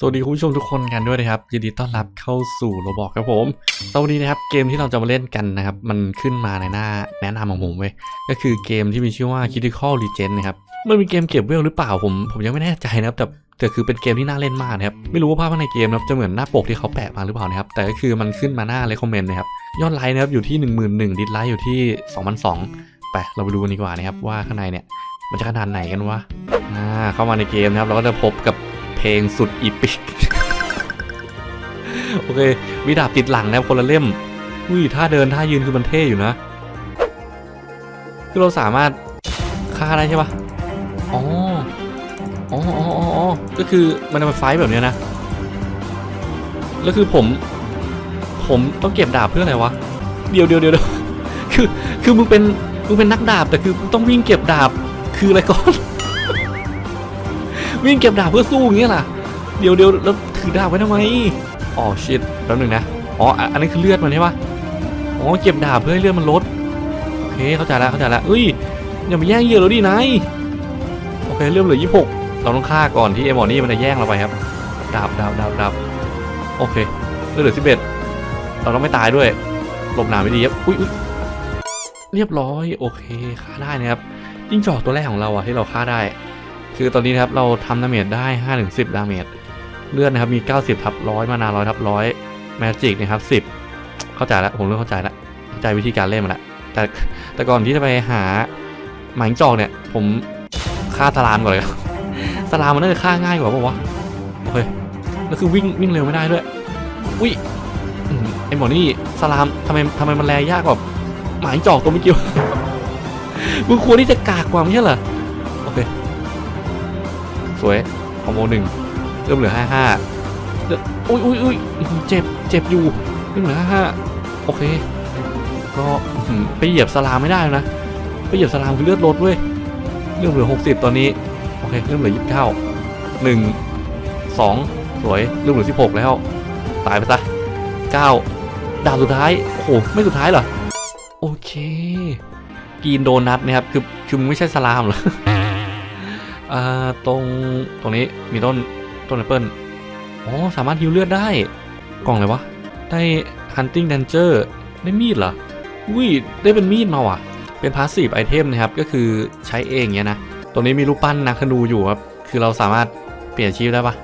สวัสดีคุณผู้ชมทุกคนกันด้วยนะครับยินดีต้อนรับเข้าสู่โรบอกครับผมสวัสดีนะครับเกมที่เราจะมาเล่นกันนะครับ มันขึ้นมาในหน้าแนะนำของผมเว้ยก็คือเกมที่มีชื่อว่า Critical Legend นะครับมันเป็นเกมเก็บเวลหรือเปล่าผม ผมยังไม่แน่ใจนะครับแต่แต่คือเป็นเกมที่น่าเล่นมากนะครับไม่รู้ว่าภาพข้างในเกมนะครับจะเหมือนหน้าปกที่เขาแปะมาหรือเปล่านะครับแต่ก็คือมันขึ้นมาหน้า recommend นะครับยอดไลค์นะครับอยู่ที่ 1 1 0 0 0ดิสไลค์อยู่ที่2,002ไปเราไปดูกันดีกว่านะครับว่าข้างในเนี่ยมันจะขนาดไหนกันวะอ่าเข้ามาในเกมนะครับเราก็จะพบกับ เพลงสุดอีปิก โอเคมีดาบติดหลังนะครับคนละเล่ม อุ้ยท่าเดินท่ายืนคือมันเท่อยู่นะ คือเราสามารถฆ่าได้ใช่ปะอ๋อ อ๋ออ๋ออ๋อก็คือมันจะมาไฟแบบเนี้ยนะ แล้วคือผม ผมต้องเก็บดาบเพื่ออะไรวะ เดี๋ยวเดี๋ยวเดี๋ยวเดี๋ยวคือ คือมึงเป็น มึงเป็นนักดาบแต่คือมึงต้องวิ่งเก็บดาบ คืออะไรก่อน วิ่งเก็บดาบเพื่อสู้อย่างเงี้ยล่ะเดี๋ยวเดี๋ยวแล้วถือดาบไว้ทำไมอ๋อชิตแป๊บหนึ่งนะอ๋ออันนี้คือเลือดมันใช่ปะอ๋อเก็บดาบเพื่อให้เลือดมันลดโอเคเข้าใจแล้วเข้าใจแล้วเอ้ยอย่ามาแย่งเยื่อเราดินายโอเคเริ่มเหลือยี่หกเราต้องฆ่าก่อนที่ไอ้หมอนี่มันจะแย่งเราไปครับดาบดาบดาบดาบโอเคเลือดเหลือสิบเอ็ดเราต้องไม่ตายด้วยหลบหนามไม่ดีครับอุ้ยอุ๊ยเรียบร้อยโอเคฆ่าได้นะครับจิ้งจอกตัวแรกของเราอะที่เราฆ่าได้ คือตอนนี้ครับเราทำดาเมจได้5ถึง10 ดาเมจ เลือดนะครับมี 90ทับร้อยมานาร้อยทับร้อยแมจิกนะครับ10 เข้าใจแล้วผมเริ่มเข้าใจแล้วเข้าใจวิธีการเล่นมาแล้วแต่แต่ก่อนที่จะไปหาหมายจอกเนี่ย ผมฆ่าสลามก่อนเลยสลามมันน่าจะฆ่าง่ายกว่าป่าวะโอเคแล้วคือวิ่งวิ่งเร็วไม่ได้ด้วยอุ้ยไอหมอนี่สลามทำไมทำไมมันแลยากกว่าหมายจอกตัวเมื่อกี้มึงควรที่จะกากกว่าไม่ใช่เหรอ สวยคอมโบหนึ่งเริ่มเหลือห้าห้าอุ้ยอุ้ยอุ้ยเจ็บเจ็บอยู่เริ่มเหลือห้าห้าโอเค ก็ไปเหยียบสลามไม่ได้นะไปเหยียบสลามคือเลือดลดเว้ยเริ่มเหลือหกสิบตอนนี้โอเคเริ่มเหลือยี่สิบเก้าหนึ่งสองสวยเริ่มเหลือสิบหกแล้วตายไปซะเก้าดาวสุดท้ายโอ้โหไม่สุดท้ายเหรอโอเคกินโดนัทนะครับคือคือมึงไม่ใช่สลามเหรอ อ่าตรงตรงนี้มีต้นต้นแอปเปิลอ๋อสามารถฮิวเลือดได้ กล่องอะไรวะ ได้ hunting danger ได้มีดเหรออุ้ยได้เป็นมีดมาว่ะ เป็นพาสซีฟไอเทมนะครับ ก็คือใช้เองเนี้ยนะ ตรงนี้มีรูปปั้นนักธนูอยู่ครับ คือเราสามารถเปลี่ยนชีพได้ปะ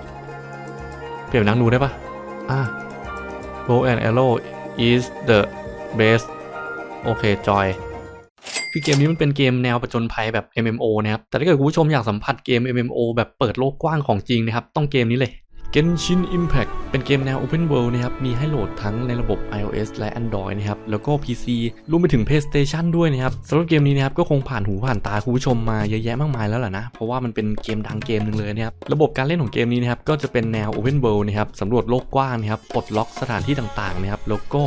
เปลี่ยนนักธนูได้ปะอ่า bow and arrow is the best โอเคจอย คือเกมนี้มันเป็นเกมแนวประจนภัยแบบ MMO นะครับ แต่ถ้าเกิดคุณผู้ชมอยากสัมผัสเกม MMO แบบเปิดโลกกว้างของจริงนะครับ ต้องเกมนี้เลย Genshin Impact เป็นเกมแนว Open World นะครับ มีให้โหลดทั้งในระบบ iOS และ Android นะครับ แล้วก็ PC รวมไปถึง PlayStation ด้วยนะครับสำหรับเกมนี้นะครับ ก็คงผ่านหูผ่านตาคุณผู้ชมมาเยอะแยะมากมายแล้วแหละนะ เพราะว่ามันเป็นเกมดังเกมหนึ่งเลยนะครับ ระบบการเล่นของเกมนี้นะครับ ก็จะเป็นแนว Open World นะครับ สำรวจโลกกว้างนะครับ ปลดล็อกสถานที่ต่างๆ นะครับ แล้วก็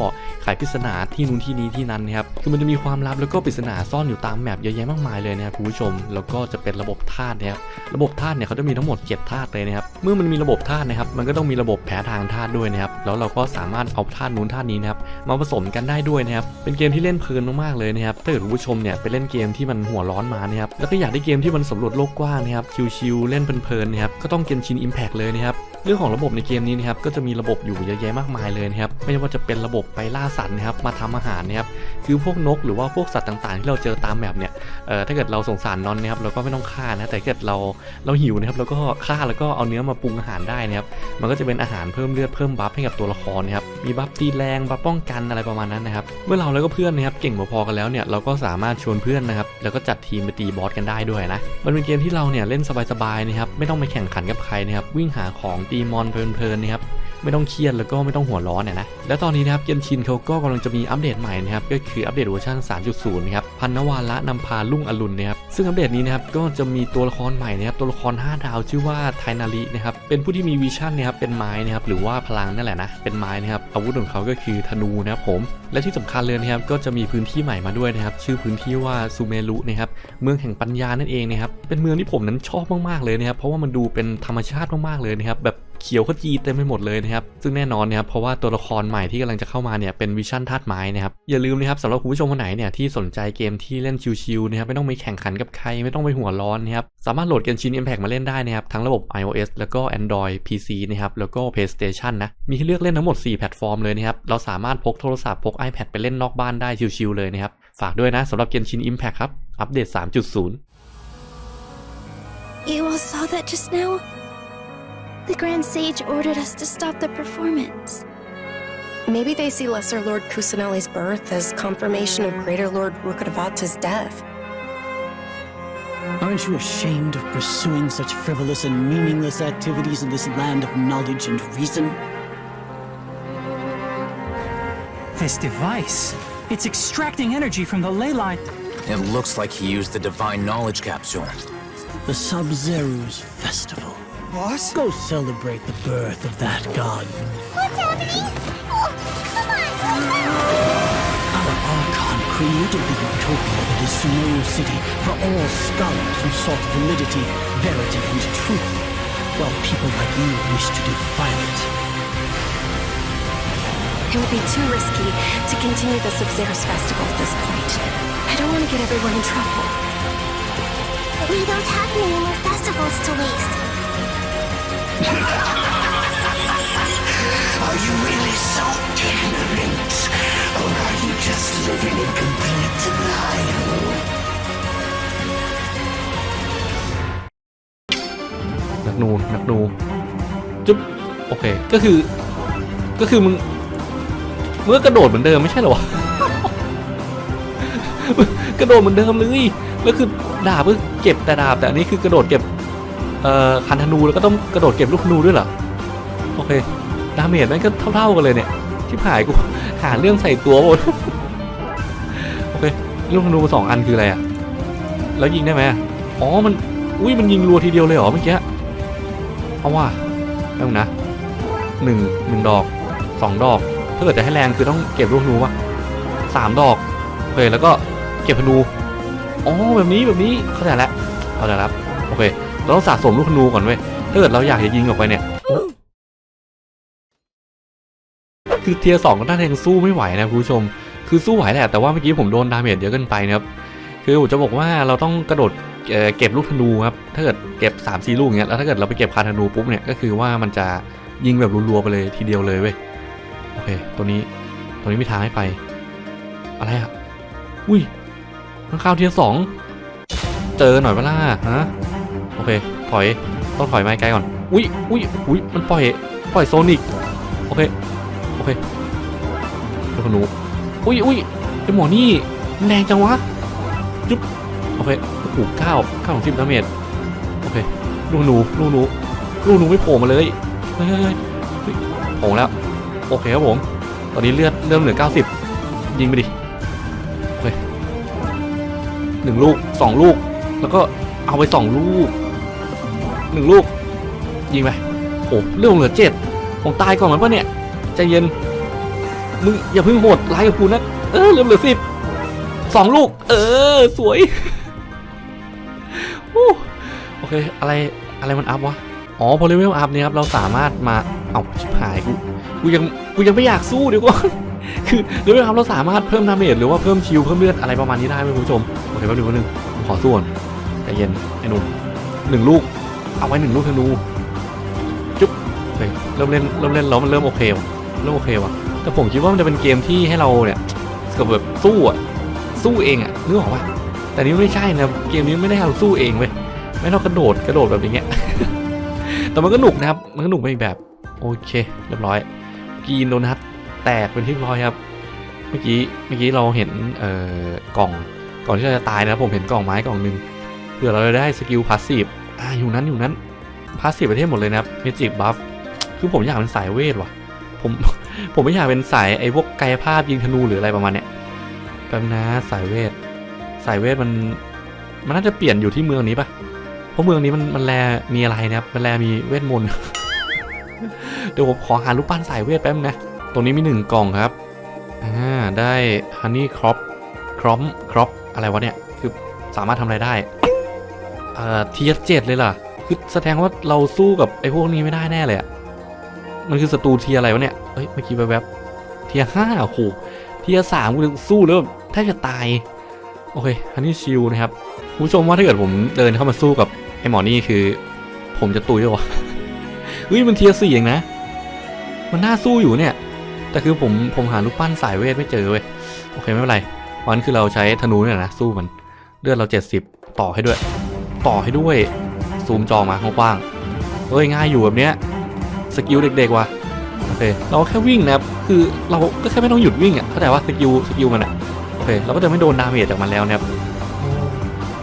ไขปริศนาที่นู้นที่นี้ที่นั้นนะครับคือมันจะมีความลับแล้วก็ปริศนาซ่อนอยู่ตามแมปเยอะแยะมากมายเลยนะครับคุณผู้ชมแล้วก็จะเป็นระบบธาตุนะครับระบบธาตุเนี่ยเขาจะมีทั้งหมด7ธาตุเลยนะครับเมื่อมันมีระบบธาตุนะครับมันก็ต้องมีระบบแพ้ทางธาตุด้วยนะครับแล้วเราก็สามารถเอาธาตุนู้นธาตุนี้นะครับมาผสมกันได้ด้วยนะครับเป็นเกมที่เล่นเพลินมากๆเลยนะครับถ้าเกิดคุณผู้ชมเนี่ยไปเล่นเกมที่มันหัวร้อนมานะครับแล้วก็อยากได้เกมที่มันสำรวจโลกกว้างนะครับชิลๆเล่นเพลินๆนะครับก็ต้องเกมชินอิมแพกเลยนะครับเรื่องของระบบในเกมนี้นะครับก็จะมีระบบอยู่เยอะแยะมากมายเลยนะครับไม่ว่าจะเป็นระบบไปล่าสัตว์นะครับมาทำอาหารนะครับคือพวกนกหรือว่าพวกสัตว์ต่างๆ ที่เราเจอตามแมปเนี่ยเอ่อถ้าเกิดเราสงสารนอนนะครับเราก็ไม่ต้องฆ่านะแต่ถ้าเกิดเราเราหิวนะครับเราก็ฆ่าแล้วก็เอาเนื้อมาปรุงอาหารได้นะครับมันก็จะเป็นอาหารเพิ่มเลือดเพิ่มบัฟให้กับตัวละครนะครับมีบัฟตีแรงบัฟป้องกันอะไรประมาณนั้นนะครับเมื่อเราแล้วก็เพื่อนนะครับเก่งพอๆกันแล้วเนี่ยเราก็สามารถชวนเพื่อนนะครับแล้วก็จัดทีมไปตีบอสกันได้ด้วยนะมันเป็นเกมที่เราเนี่ยเล่นสบายๆนะครับไม่ต้องไปแข่งขันกับใครนะครับวิ่งหาของตีมอนเพลินๆนะครับ ไม่ต้องเครียดแล้วก็ไม่ต้องหัวร้อนเนี่ยนะและตอนนี้นะครับเกนชินเขาก็กำลังจะมีอัปเดตใหม่นะครับก็คืออัปเดตเวอร์ชัน3.0นะครับพันนวาระนำพาลุ่งอรุณนะครับซึ่งอัปเดตนี้นะครับก็จะมีตัวละครใหม่นะครับตัวละคร 5 ดาวชื่อว่าไทนารินะครับเป็นผู้ที่มีวิชั่นนะครับเป็นไม้นะครับหรือว่าพลังนั่นแหละนะเป็นไม้นะครับอาวุธของเขาก็คือธนูนะครับผมและที่สำคัญเลยนะครับก็จะมีพื้นที่ใหม่มาด้วยนะครับชื่อพื้นที่ว่าซูเมรุนะครับเมืองแห่งปัญญานั่นเองนะครับเป็นเมืองที่ผมนั้นชอบมากๆเลยนะครับเพราะว่ามันดูเป็นธรรมชาติมากๆเลยนะครับแบบ เขียวขจีเต็มไปหมดเลยนะครับ ซึ่งแน่นอนนะครับเพราะว่าตัวละครใหม่ที่กำลังจะเข้ามาเนี่ยเป็นวิชั่นธาตุไม้นะครับ อย่าลืมนะครับสำหรับคุณผู้ชมคนไหนเนี่ยที่สนใจเกมที่เล่นชิวๆนะครับไม่ต้องไปแข่งขันกับใครไม่ต้องไปหัวร้อนนะครับสามารถโหลดเกมชิน Impact มาเล่นได้นะครับทั้งระบบ iOS แล้วก็ Android PC นะครับแล้วก็ PlayStation นะมีให้เลือกเล่นทั้งหมด 4 แพลตฟอร์มเลยนะครับเราสามารถพกโทรศัพท์พก iPad ไปเล่นนอกบ้านได้ชิวๆเลยนะครับฝากด้วยนะสำหรับเกมชิน Impact ครับอัปเดต 3.0 You all saw that just now? The Grand Sage ordered us to stop the performance. Maybe they see Lesser Lord Kusanali's birth as confirmation of Greater Lord Rukkhadevata's death. Aren't you ashamed of pursuing such frivolous and meaningless activities in this land of knowledge and reason? This device. It's extracting energy from the ley line. It looks like he used the divine knowledge capsule. The Sub-Zeru's festival. Boss? Go celebrate the birth of that god. What's happening? Oh, come on! Our Archon created the utopia that is Sumeru City for all scholars who sought validity, verity, and truth, while people like you wish to defile it. It would be too risky to continue the Sub-Zero's festival at this point. I don't want to get everyone in trouble. We don't have many more festivals to waste. Are you really so ignorant? Or are you just living in complete denial? นักนูนักนูจุ๊บโอเค ก็คือ ก็คือมึงมึงก็กระโดดเหมือนเดิมไม่ใช่เหรอวะ กระโดดเหมือนเดิมเลย แล้วคือดาบก็เก็บแต่ดาบแต่อันนี้คือกระโดดเก็บ เอ่อคันธนูแล้วก็ต้องกระโดดเก็บลูกธนูด้วยเหรอโอเคดาเมจมันก็เท่าๆกันเลยเนี่ยที่ผายกูหาเรื่องใส่ตัวหมดโอเคลูกธนูสองอันคืออะไรอะแล้วยิงได้ไหมอ๋อมันอุ้ยมันยิงรัวทีเดียวเลยเหรอเมื่อกี้เอาว่าแป๊บนึงนะหนึ่งหนึ่งดอกสองดอก ถ้าเกิดจะให้แรงคือต้องเก็บลูกธนูวะสามดอกโอเคแล้วก็เก็บธนูอ๋อแบบนี้แบบนี้เข้าใจแล้วเข้าใจแล้วโอเค เราต้องสะสมลูกธนูก่อนเว้ยถ้าเกิดเราอยากจะยิงออกไปเนี่ย คือเทียร์สองก็น่าจะยังสู้ไม่ไหวนะคุณผู้ชม คือสู้ไหวแหละแต่ว่าเมื่อกี้ผมโดนดาเมจเยอะเกินไปนะครับคือผมจะบอกว่าเราต้องกระโดดเเก็บลูกธนูครับถ้าเกิดเก็บ3ามสี่ลูกเงี้ยแล้วถ้าเกิดเราไปเก็บคาธนูปุ๊บเนี่ยก็คือว่ามันจะยิงแบบรัวๆไปเลยทีเดียวเลยเว้ยโอเคตัวนี้ตัวนี้มีทางให้ไป อะไรอะอุ้ยข้างข้าวเทียร์สองเจอหน่อยเวล่าฮะ โอเคถอยต้องถอยไม้ไกลก่อนอุ้ยอุ้ยอุ้ยมันปล่อยปล่อยโซนิกโอเคโอเคลูกธนูอุ้ยอุ้ยไอหมอนี่มันแรงจังวะจุ๊บโอเคโอ้โหเก้าเก้าของสิบดาเมจโอเคลูกหนูลูกหนูลูกหนูไม่โผล่มาเลยเฮ้ยเฮ้ยเฮ้ยเฮ้ยโผล่แล้วโอเคครับผมตอนนี้เลือดเริ่มเหลือเก้าสิบยิงไปดิโอเคหนึ่งลูกสองลูก แล้วก็เอาไปสองลูก หนึ่งลูก ยิงไปโอ้เรื่องเหลือเจ็ดผมตายก่อนมันปะเนี่ยใจเย็น มึงอย่าเพิ่งโหดไล่กับกูนะ เออเริ่มเหลือสิบสองลูก เออ สวยโอ้โอเค อะไรอะไรมันอัพวะ อ๋อพอเลเวลอัพเนี่ยครับ เราสามารถมา เอาชิบหายกูกูยังกูยังไม่อยากสู้เดี๋ยวก่อนคือเลเวลอัพเราสามารถเพิ่มดาเมจหรือว่าเพิ่มชิลเพิ่มเลือดอะไรประมาณนี้ได้ไหมคุณผู้ชม โอเคแป๊บนึงแป๊บนึงผมขอสู้ก่อนใจเย็นไอ้หนุ่มหนึ่งลูก เอาไว้หนึ่งลูกธนูจุ๊บโอเคเริ่มเล่นเริ่มเล่นแล้วมันเริ่มโอเควะเริ่มโอเควะแต่ผมคิดว่ามันจะเป็นเกมที่ให้เราเนี่ยกับแบบสู้อะสู้เองอะนึกออกปะแต่นี่ไม่ใช่นะเกมนี้ไม่ได้ให้เราสู้เองเว้ยไม่ต้องกระโดดกระโดดแบบอย่างเงี้ยแต่มันก็หนุกนะครับมันก็หนุกไปอีกแบบโอเคเรียบร้อยกีนโดนัทแตกเป็นที่เรียบร้อยครับ เมื่อกี้เมื่อกี้เราเห็นเอ่อกล่องก่อนที่เราจะตายนะครับผมเห็นกล่องไม้กล่องหนึ่งเผื่อเราจะได้สกิลพาสซีฟ อ่าอยู่นั้นอยู่นั้นพาสซีฟประเทศหมดเลยนะครับเมจิกบัฟคือผมอยากเป็นสายเวทว่ะ ผมผมไม่อยากเป็นสายไอ้พวกกายภาพยิงธนูหรืออะไรประมาณเนี้ยแป๊บนะสายเวท สายเวทมัน มันน่าจะเปลี่ยนอยู่ที่เมืองนี้ปะเพราะเมืองนี้มันมันแลมีอะไรนะครับมันแลมีเวทมนต์เดี๋ยวผมขอหารูปปั้นสายเวทแป๊บนะ ตรงนี้มีหนึ่งกล่องครับอ่าได้ฮันนี่ครอปครอมครอปอะไรวะเนี่ย คือสามารถทำอะไรได้ เอ่อทีเจ็ดเลยล่ะ คือแสดงว่าเราสู้กับไอ้พวกนี้ไม่ได้แน่เลยอะมันคือศัตรูเทียอะไรวะเนี่ยเอ้ยเมื่อกี้แวบๆเทียห้าโอ้โหเทียสามกูถึงสู้แล้วแทบจะตาย โอเคฮันนี่ชิลนะครับคุณผู้ชมว่าถ้าเกิดผมเดินเข้ามาสู้กับไอ้หมอนี่คือ ผมจะตุยหรอเฮ้ยมันเทียสี่เองนะ มันน่าสู้อยู่เนี่ย แต่คือผมผมหาลูกปั้นสายเวทไม่เจอเว้ย โอเคไม่เป็นไร วันคือเราใช้ธนูเนี่ยนะสู้มัน เลือดเรา70ต่อให้ด้วย ต่อให้ด้วย ซูมจอมากว้างๆเฮ้ยง่ายอยู่แบบเนี้ยสกิลเด็กๆว่ะโอเคเราแค่วิ่งนะครับคือเราก็แค่ไม่ต้องหยุดวิ่งอะเข้าใจว่าสกิลสกิลมันอะโอเคเราก็จะไม่โดนดาเมจจากมันแล้วนะครับ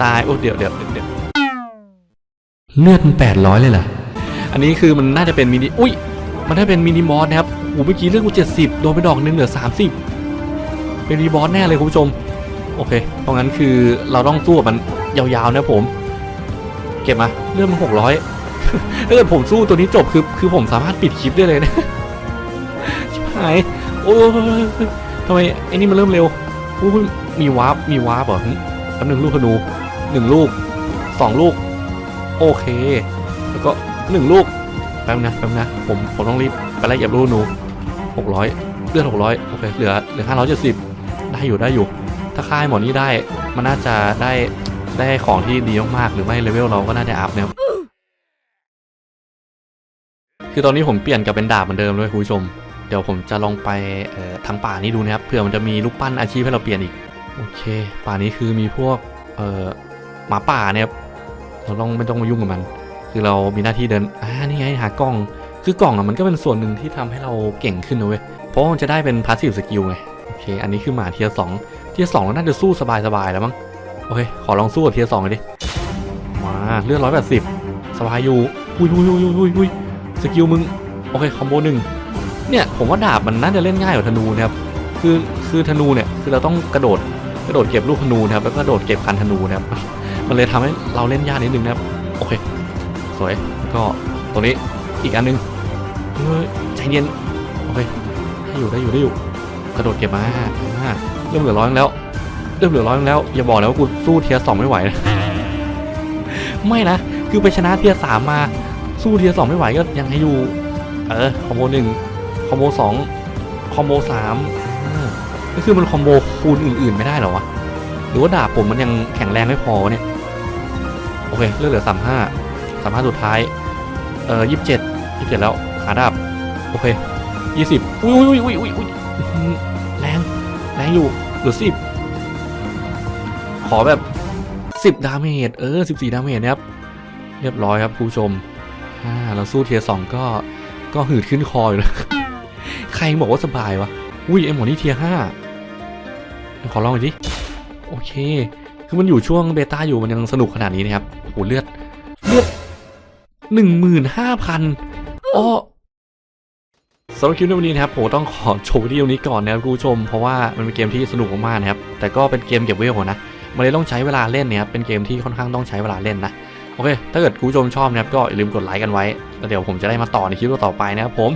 ตายโอ้เดี๋ยวเดี๋ยวเดี๋ยวเดี๋ยวเลือดมัน800เลยเหรออันนี้คือมันน่าจะเป็นมินิอุ้ยมันได้เป็นมินิมอสนะครับโอ้เมื่อกี้เลือดกู70โดนไปดอกนึงเหลือ30เป็นรีบอสแน่เลยคุณผู้ชม โอเคเพราะงั้นคือเราต้องสู้กับมันยาวๆนะผม เก็บมาเรื่องมันหกร้อยถ้าเกิดผมสู้ตัวนี้จบคือคือผมสามารถปิดคลิปได้เลยนะชิบหายโอ้ยทำไมไอ้นี่มันเริ่มเร็วอู้มีวาร์ปมีวาร์ปเหรอหึแป๊บหนึ่งลูกธนูหนึ่งลูกสองลูก โอเค แล้วก็หนึ่งลูกแป๊บนะแป๊บนะผมผมต้องรีบไปไล่เหยียบลูกธนูหกร้อยเลือดหกร้อยโอเคเหลือเหลือห้าร้อยเจ็ดสิบได้อยู่ได้อยู่ ถ้าค่ายหมอนี้ได้มันน่าจะได้ ได้ของที่ดีมากๆหรือไม่เลเวลเราก็น่าจะอัพนะครับคือตอนนี้ผมเปลี่ยนกับเป็นดาบเหมือนเดิมเลยคุณผู้ชม เดี๋ยวผมจะลองไปทางป่านี้ดูนะครับเผื่อมันจะมีลูกปั้นอาชีพให้เราเปลี่ยนอีกโอเค ป่านี้คือมีพวกเหมาป่าเนี่ยครับเราต้องไม่ต้องมายุ่งกับมัน คือเรามีหน้าที่เดินอ่านี่ไงหากล้อง คือกล่องอะมันก็เป็นส่วนหนึ่งที่ทำให้เราเก่งขึ้นนะเว้ยเพราะมันจะได้เป็นพาสซีฟสกิลไงโอเค อันนี้คือหมาเทียร์สองเทียร์สองแล้วน่าจะสู้สบายๆแล้วมั้ง โอเค ขอลองสู้กับเทียสองเลยดิ มาเลือดร้อยแปดสิบสบายอยู่อุ้ยอุ้ยอุ้ยอุ้ยอุ้ยสกิลมึง โอเคคอมโบหนึ่งเนี่ยผมว่าดาบมันน่าจะเล่นง่ายกว่าธนูนะครับ คือคือธนูเนี่ยคือเราต้องกระโดดกระโดดเก็บลูกธนูนะครับแล้วก็กระโดดเก็บคันธนูนะครับ มันเลยทำให้เราเล่นยากนิดนึงนะครับ โอเค สวยก็ตัวนี้อีกอันหนึงเฮ้ยใจเย็น โอเคได้อยู่ได้อยู่ได้อยู่ กระโดดเก็บมาอ่าเริ่มเหลือร้อยแล้ว เริ่มเหลือร้อยแล้ว อย่าบอกนะว่ากูสู้เทียร์สองไม่ไหวนะไม่นะ คือไปชนะเทียร์สามมา สู้เทียร์สองไม่ไหวก็ยังให้อยู่ เออ คอมโบหนึ่งคอมโบสองคอมโบสามอ่าก็คือมันคอมโบคูณอื่นๆไม่ได้เหรอวะ หรือว่าดาบผมมันยังแข็งแรงไม่พอวะเนี่ย โอเคเลือกเหลือสามห้าสามห้าสุดท้าย เออยี่สิบเจ็ดยี่สิบเจ็ดแล้ว หาดาบ โอเคยี่สิบอุ้ยอุ้ยอุ้ยอุ้ยอุ้ยอื้อหือแรง แรงอยู่ เหลือสิบ ขอแบบสิบดาเมจ เออสิบสี่ดาเมจนะครับ เรียบร้อยครับผู้ชมอ่าเราสู้เทียร์สองก็ ก็หืดขึ้นคออยู่นะ ใครบอกว่าสบายวะ อุ้ยไอหมอนี่เทียร์ห้าขอลองหน่อยดิ โอเค คือมันอยู่ช่วงเบต้าอยู่มันยังสนุกขนาดนี้นะครับ โหเลือด เลือดหนึ่งหมื่นห้าพันอ้อสำหรับคลิปในวันนี้นะครับผมต้องขอจบวิดีโอนี้ก่อนนะครับคุณผู้ชมเพราะว่ามันเป็นเกมที่สนุกมากๆนะครับ แต่ก็เป็นเกมเก็บเวลนะ มันเลยต้องใช้เวลาเล่นเนี่ยครับเป็นเกมที่ค่อนข้างต้องใช้เวลาเล่นนะโอเค ถ้าเกิดคุณผู้ชมชอบนะครับก็อย่าลืมกดไลค์กันไว้แล้วเดี๋ยวผมจะได้มาต่อในคลิปต่อไปนะครับผม